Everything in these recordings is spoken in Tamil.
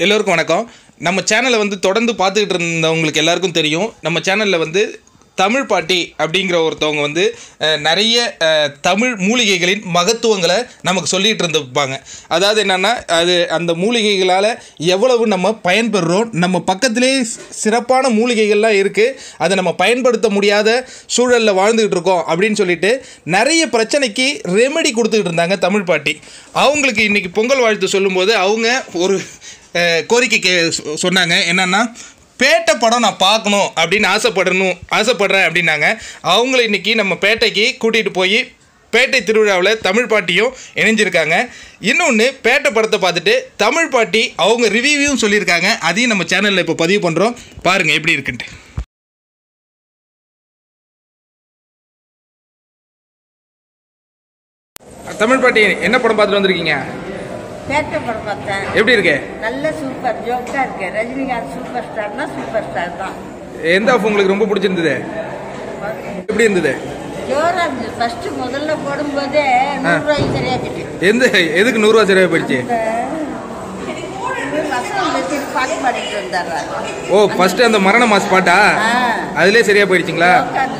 எல்லோருக்கும் வணக்கம். நம்ம சேனலை வந்து தொடர்ந்து பார்த்துக்கிட்டு இருந்தவங்களுக்கு எல்லாருக்கும் தெரியும். நம்ம சேனலில் வந்து தமிழ் பாட்டி அப்படிங்கிற ஒருத்தவங்க வந்து நிறைய தமிழ் மூலிகைகளின் மகத்துவங்களை நமக்கு சொல்லிகிட்டு இருந்துப்பாங்க அதாவது என்னென்னா அது அந்த மூலிகைகளால் எவ்வளவு நம்ம பயன்பெறுறோம் நம்ம பக்கத்திலே சிறப்பான மூலிகைகள்லாம் இருக்குது அதை நம்ம பயன்படுத்த முடியாத சூழலில் வாழ்ந்துக்கிட்டு இருக்கோம் அப்படின்னு சொல்லிட்டு நிறைய பிரச்சனைக்கு ரெமெடி கொடுத்துக்கிட்டு இருந்தாங்க தமிழ் பாட்டி. அவங்களுக்கு இன்றைக்கி பொங்கல் வாழ்த்து சொல்லும்போது அவங்க ஒரு கோரிக்கை சொ- சொன்னாங்க. என்னென்னா பேட்டை படம் நான் பார்க்கணும் அப்படின்னு ஆசைப்படணும் ஆசைப்படுறேன் அப்படின்னாங்க. அவங்கள இன்னைக்கு நம்ம பேட்டைக்கு கூட்டிகிட்டு போய் பேட்டை திருவிழாவில் தமிழ் பாட்டியும் இணைஞ்சிருக்காங்க. இன்னொன்று பேட்டை படத்தை பார்த்துட்டு தமிழ் பாட்டி அவங்க ரிவ்யூவும் சொல்லியிருக்காங்க. அதையும் நம்ம சேனலில் இப்போ பதிவு பண்ணுறோம் பாருங்கள் எப்படி இருக்குன்ட்டு. தமிழ் பாட்டி என்ன படம் பார்த்துட்டு வந்திருக்கீங்க? பேட்டை படம் பார்த்தேன். எப்படி இருக்கு? நல்ல சூப்பர். ஜோக்கா இருக்கு. ரஜினிகாந்த் சூப்பர் ஸ்டார்னா சூப்பர் ஸ்டார் தான். எந்த ஆஃப் உங்களுக்கு ரொம்ப பிடிச்சிருந்தது? எப்படி இருந்தது? ஜோரா இருந்துச்சு ஃபர்ஸ்ட் முதல்ல போடும்போதே நூறு ரூபாய்க்கு சரியா கிட்டு எந்த எதுக்கு போயிடுச்சு? வச்சு பாட்டு பாடிட்டு வந்தாரா ஓ ஃபர்ஸ்ட் அந்த மரண மாஸ் பாட்டா. அதுலயே சரியா போயிடுச்சுங்களா?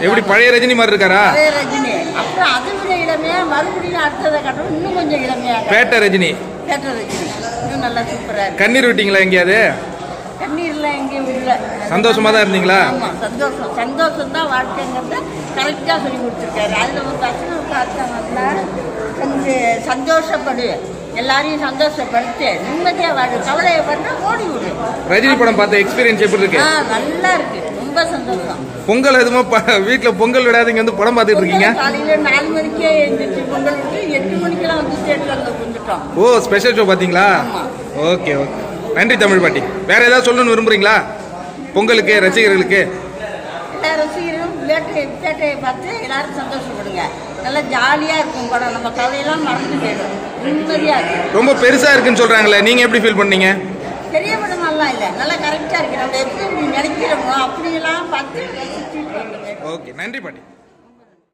எப்படி பழைய ரஜினி மாதிரி இருக்காரா? ரஜினி. அப்புறம் அதை விட இளமையா மறுபடியும் அடுத்ததை காட்டணும் இன்னும் கொஞ்சம் இளமையா பேட்டை ரஜினி. ரஜினி இன்னும் நல்லா சூப்பரா இருக்கு. கண்ணீர் விட்டீங்களா எங்கேயாவது? கண்ணீர்லாம் எங்கேயும் இல்லை சந்தோஷமா தான் இருந்தீங்களா? ஆமா சந்தோஷம். சந்தோஷம் தான் வாழ்க்கைங்கிறத கரெக்டாக சொல்லி கொடுத்துருக்காரு. அதில் ஒரு வசனம் பார்த்தாங்கன்னா கொஞ்சம் சந்தோஷப்படு. எல்லாரையும் சந்தோஷப்படுத்து. நிம்மதியாக வாடு கவலையை பண்ணா ஓடி விடு. ரஜினி படம் பார்த்த எக்ஸ்பீரியன்ஸ் எப்படி இருக்கு? ஆ நல்லா இருக்கு. பொங்கல் எதுவும் வீட்ல பொங்கல் விடாதீங்க வந்து படம் பார்த்துட்டு இருக்கீங்க? காலையில நாலு மணிக்கே பொங்கல் எட்டு மணிக்கெல்லாம் ஓ ஸ்பெஷல் ஷோ பாத்தீங்களா ஆமா. Okay okay. நன்றி தமிழ் பாட்டி. வேற ஏதாவது சொல்லணும்னு விரும்புறீங்களா? பொங்கலுக்கு ரசிகர்களுக்கு? பேட்டையை பார்த்து எல்லாரும் சந்தோஷப்படுங்க. நல்லா ஜாலியாக இருக்கும் படம். நம்ம கவலையெல்லாம் மறந்து போயிடும். நிம்மதியாக இருக்கும். ரொம்ப பெருசா இருக்குன்னு சொல்றாங்களே நீங்க எப்படி ஃபீல் பண்ணீங்க? பெரிய படம் நல்லா இல்லை. நல்லா கரெக்டாக இருக்கு. நம்ம எப்படி இப்படி ஓகே நன்றி பாட்டி.